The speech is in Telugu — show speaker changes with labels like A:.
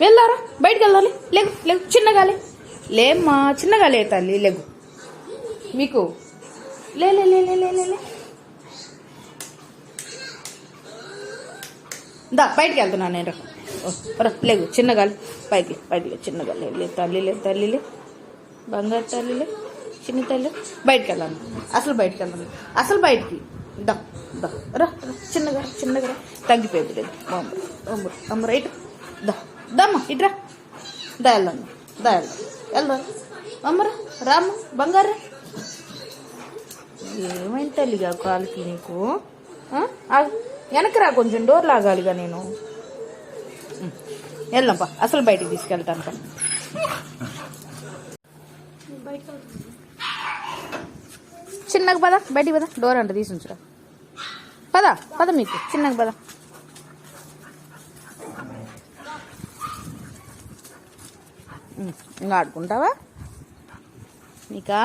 A: వెళ్ళారా? బయటికి వెళ్ళాలి లేగు లేగు చిన్నగాలి లేమ్మా చిన్నగాలే తల్లి? లేగు. మీకు. లే లే లే లే లే లే లే. దా బయటికి వెళ్తున్నాను నేను. రా. ఓ, చిన్నగాలి పైకి పైకి లే చిన్నగా లే లే తల్లి లే తల్లి లే. బంగారు తల్లి లే చిన్న తల్లి. బయటికి వెళ్ళాను అసలు బయటికి వెళ్ళాను అసలు బయటికి. దా దా రా చిన్నగా చిన్నగా తగ్గిపోయింది లేదు. బాగుంది. అమ్మ అమ్మ రైట్ దా దమ్మ ఇట్రా దా వెళ్ళండి దా వెళ్ళండి వెళ్దాం. అమ్మరా రామ్మ బంగారు. ఏమైంది తల్లిగా కాలుకి నీకు? వెనకరా వెనక్కి రా కొంచెం డోర్ లాగాలిగా నేను. ఉం. వెళ్దాంపా అసలు బయటికి తీసుకెళ్తాను పా. చిన్నగా పద బయటికి పద. డోర్ అంట తీసుంచురా. పద పద మీకు. చిన్నగా పద. ఇంకా ఆడుకుంటావా? నీకా?